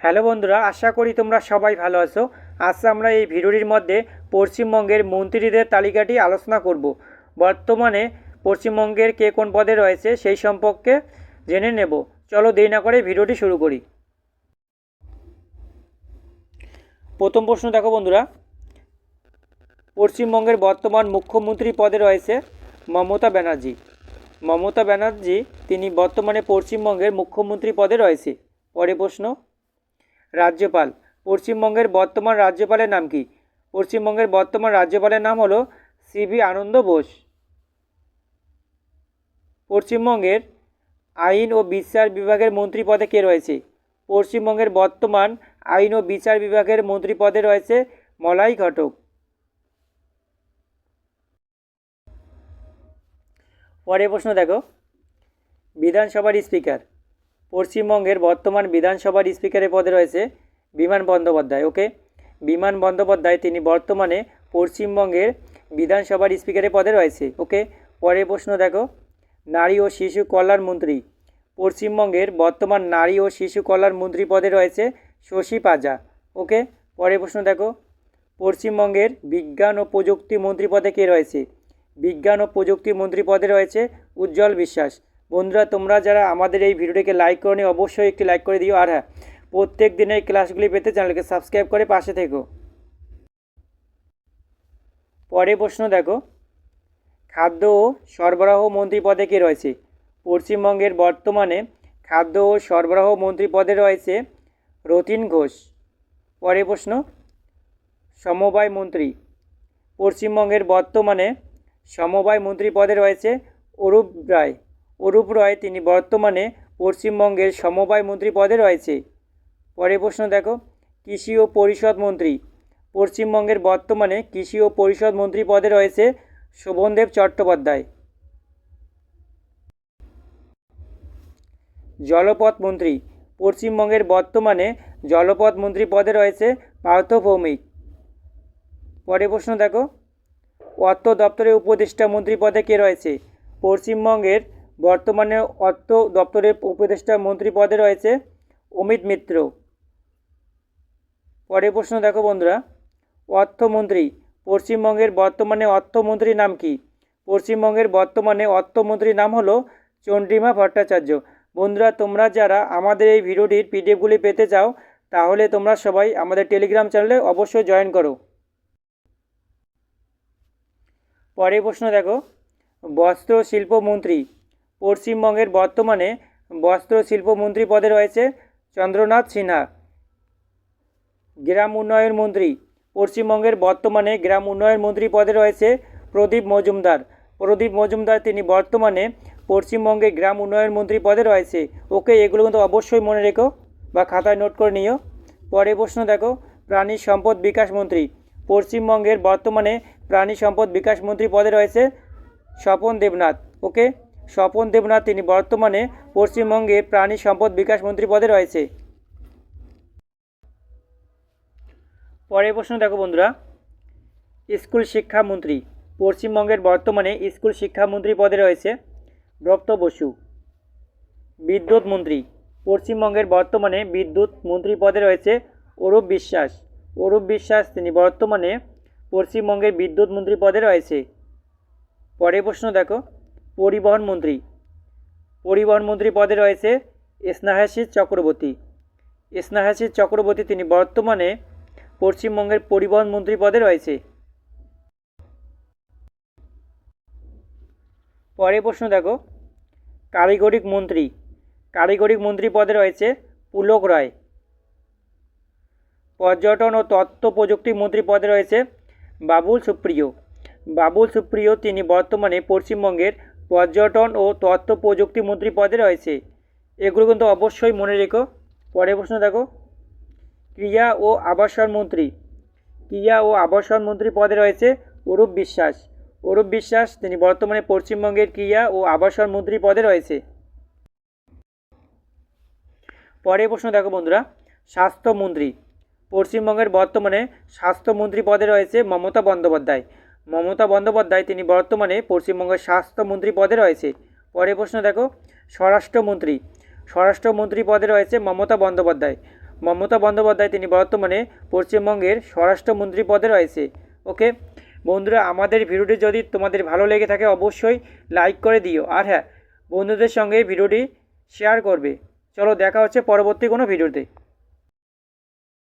Hello বন্ধুরা, আশা করি তোমরা সবাই ভালো আছো। আজ আমরা এই ভিডিওটির মধ্যে পশ্চিমবঙ্গের মন্ত্রীদের তালিকাটি আলোচনা করব। বর্তমানে পশ্চিমবঙ্গের কে কোন পদে রয়েছে সেই সম্পর্কে জেনে নেব। চলো দেরি না করে ভিডিওটি শুরু করি। প্রথম প্রশ্ন দেখো বন্ধুরা। পশ্চিমবঙ্গের বর্তমান মুখ্যমন্ত্রী পদে রয়েছে মমতা ব্যানার্জি। মমতা ব্যানার্জি, তিনি বর্তমানে পশ্চিমবঙ্গের মুখ্যমন্ত্রী পদে রয়েছে। পরে প্রশ্ন রাজ্যপাল। পশ্চিমবঙ্গের বর্তমান রাজ্যপালের নাম কি? পশ্চিমবঙ্গের বর্তমান রাজ্যপালের নাম হলো সিভি আনন্দ বোস। পশ্চিমবঙ্গের আইন ও বিচার বিভাগের মন্ত্রী পদে কে রয়েছে? পশ্চিমবঙ্গের বর্তমান আইন ও বিচার বিভাগের মন্ত্রী পদে রয়েছে মলাই ঘটক। পরের প্রশ্ন দেখো। বিধানসভার স্পিকার। পশ্চিমবঙ্গের বর্তমান বিধানসভার স্পিকারের পদে রয়েছে বিমান বন্দ্যোপাধ্যায় ওকে বিমান বন্দ্যোপাধ্যায় তিনি বর্তমানে পশ্চিমবঙ্গের বিধানসভার স্পিকারের পদে রয়েছে ওকে পরের প্রশ্ন দেখো। নারী ও শিশু কল্যাণ মন্ত্রী। পশ্চিমবঙ্গের বর্তমান নারী ও শিশু কল্যাণ মন্ত্রী পদে রয়েছে শশী পাজা ওকে পরের প্রশ্ন দেখো। পশ্চিমবঙ্গের বিজ্ঞান ও প্রযুক্তি মন্ত্রী পদে কে রয়েছে? বিজ্ঞান ও প্রযুক্তি মন্ত্রী পদে রয়েছে উজ্জ্বল বিশ্বাস। বন্ধুরা, তোমরা যারা আমাদের এই ভিডিওটিকে লাইক করনি, অবশ্যই একটি লাইক করে দিও। আর হ্যাঁ প্রত্যেক দিনের ক্লাসগুলি পেতে চ্যানেলকে সাবস্ক্রাইব করে পাশে থেকো। পরে প্রশ্ন দেখো। খাদ্য ও সরবরাহ মন্ত্রী পদে কে রয়েছে? পশ্চিমবঙ্গের বর্তমানে খাদ্য ও সরবরাহ মন্ত্রী পদে রয়েছে রতিন ঘোষ। পরে প্রশ্ন, সমবায় মন্ত্রী। পশ্চিমবঙ্গের বর্তমানে সমবায় মন্ত্রী পদে রয়েছে অরূপ রায়। অরূপ রয় তিনি বর্তমানে পশ্চিমবঙ্গের সমবায় মন্ত্রী পদে রয়েছে। পরে প্রশ্ন দেখো, কৃষি ও পরিষদ মন্ত্রী। পশ্চিমবঙ্গের বর্তমানে কৃষি ও পরিষদ মন্ত্রী পদে রয়েছে শোভনদেব চট্টোপাধ্যায়। জলপথ মন্ত্রী। পশ্চিমবঙ্গের বর্তমানে জলপথ মন্ত্রী পদে রয়েছে পার্থ ভৌমিক। পরের প্রশ্ন দেখো, অর্থ দপ্তরের উপদেষ্টা মন্ত্রী পদে কে রয়েছে? পশ্চিমবঙ্গের বর্তমানে অর্থ দপ্তরের উপদেষ্টা মন্ত্রী পদে রয়েছে অমিত মিত্র। পরের প্রশ্ন দেখো বন্ধুরা। অর্থমন্ত্রী, পশ্চিমবঙ্গের বর্তমানে অর্থমন্ত্রীর নাম কি? পশ্চিমবঙ্গের বর্তমানে অর্থমন্ত্রীর নাম হলো চন্দ্রিমা ভট্টাচার্য। বন্ধুরা, তোমরা যারা আমাদের এই ভিডিওটির পিডিএফগুলি পেতে চাও, তাহলে তোমরা সবাই আমাদের টেলিগ্রাম চ্যানেলে অবশ্যই জয়েন করো। পরের প্রশ্ন দেখো। বস্ত্র শিল্প মন্ত্রী পশ্চিমবঙ্গের বর্তমানে বস্ত্র শিল্প মন্ত্রী পদে রয়েছে চন্দ্রনাথ সিনহা। গ্রাম উন্নয়ন মন্ত্রী। পশ্চিমবঙ্গের বর্তমানে গ্রাম উন্নয়ন মন্ত্রী পদে রয়েছে প্রদীপ মজুমদার। প্রদীপ মজুমদার তিনি বর্তমানে পশ্চিমবঙ্গে গ্রাম উন্নয়ন মন্ত্রী পদে রয়েছে। ওকে এগুলো কিন্তু অবশ্যই মনে রেখো বা খাতায় নোট করে নিও। পরে প্রশ্ন দেখো, প্রাণী সম্পদ বিকাশ মন্ত্রী। পশ্চিমবঙ্গের বর্তমানে প্রাণী সম্পদ বিকাশ মন্ত্রী পদে রয়েছে স্বপন দেবনাথ। ওকে স্বপন দেবনাথ, তিনি বর্তমানে পশ্চিমবঙ্গের প্রাণী সম্পদ বিকাশ মন্ত্রী পদে রয়েছে। পরের প্রশ্ন দেখো বন্ধুরা। স্কুল শিক্ষামন্ত্রী পশ্চিমবঙ্গের বর্তমানে স্কুল শিক্ষামন্ত্রী পদে রয়েছে ব্রত বসু। বিদ্যুৎ মন্ত্রী, পশ্চিমবঙ্গের বর্তমানে বিদ্যুৎ মন্ত্রী পদে রয়েছে অরূপ বিশ্বাস। অরূপ বিশ্বাস, তিনি বর্তমানে পশ্চিমবঙ্গের বিদ্যুৎ মন্ত্রী পদে রয়েছে। পরের প্রশ্ন দেখো। পরিবহন মন্ত্রী। পরিবহন মন্ত্রী পদে রয়েছে স্নেহাশিস চক্রবর্তী। স্নেহাশিস চক্রবর্তী তিনি বর্তমানে পশ্চিমবঙ্গের পরিবহন মন্ত্রী পদে রয়েছে। পরের প্রশ্ন দেখো। কারিগরিক মন্ত্রী। কারিগরিক মন্ত্রী পদে রয়েছে পুলক রায়। পর্যটন ও তথ্য প্রযুক্তি মন্ত্রী পদে রয়েছে বাবুল সুপ্রিয়। বাবুল সুপ্রিয় তিনি বর্তমানে পশ্চিমবঙ্গের পর্যটন ও তথ্য প্রযুক্তি মন্ত্রী পদে রয়েছে। এগুলো কিন্তু অবশ্যই মনে রেখো। পরের প্রশ্ন দেখো। ক্রিয়া ও আবাসন মন্ত্রী। ক্রিয়া ও আবাসন মন্ত্রী পদে রয়েছে অরূপ বিশ্বাস। অরূপ বিশ্বাস, তিনি বর্তমানে পশ্চিমবঙ্গের ক্রিয়া ও আবাসন মন্ত্রী পদে রয়েছে। পরের প্রশ্ন দেখো বন্ধুরা। স্বাস্থ্যমন্ত্রী পশ্চিমবঙ্গের বর্তমানে স্বাস্থ্যমন্ত্রী পদে রয়েছে মমতা বন্দ্যোপাধ্যায়। মমতা বন্দ্যোপাধ্যায়, তিনি বর্তমানে পশ্চিমবঙ্গের স্বাস্থ্যমন্ত্রী পদে রয়েছে। পরের প্রশ্ন দেখো, স্বরাষ্ট্রমন্ত্রী। স্বরাষ্ট্রমন্ত্রী পদে রয়েছে মমতা বন্দ্যোপাধ্যায়। মমতা বন্দ্যোপাধ্যায়, তিনি বর্তমানে পশ্চিমবঙ্গের স্বরাষ্ট্রমন্ত্রী পদে রয়েছে। ওকে? বন্ধুরা, আমাদের ভিডিওটি যদি তোমাদের ভালো লেগে থাকে, অবশ্যই লাইক করে দিও। আর হ্যাঁ বন্ধুদের সঙ্গে ভিডিওটি শেয়ার করবে। চলো, দেখা হচ্ছে পরবর্তী কোনো ভিডিওতে।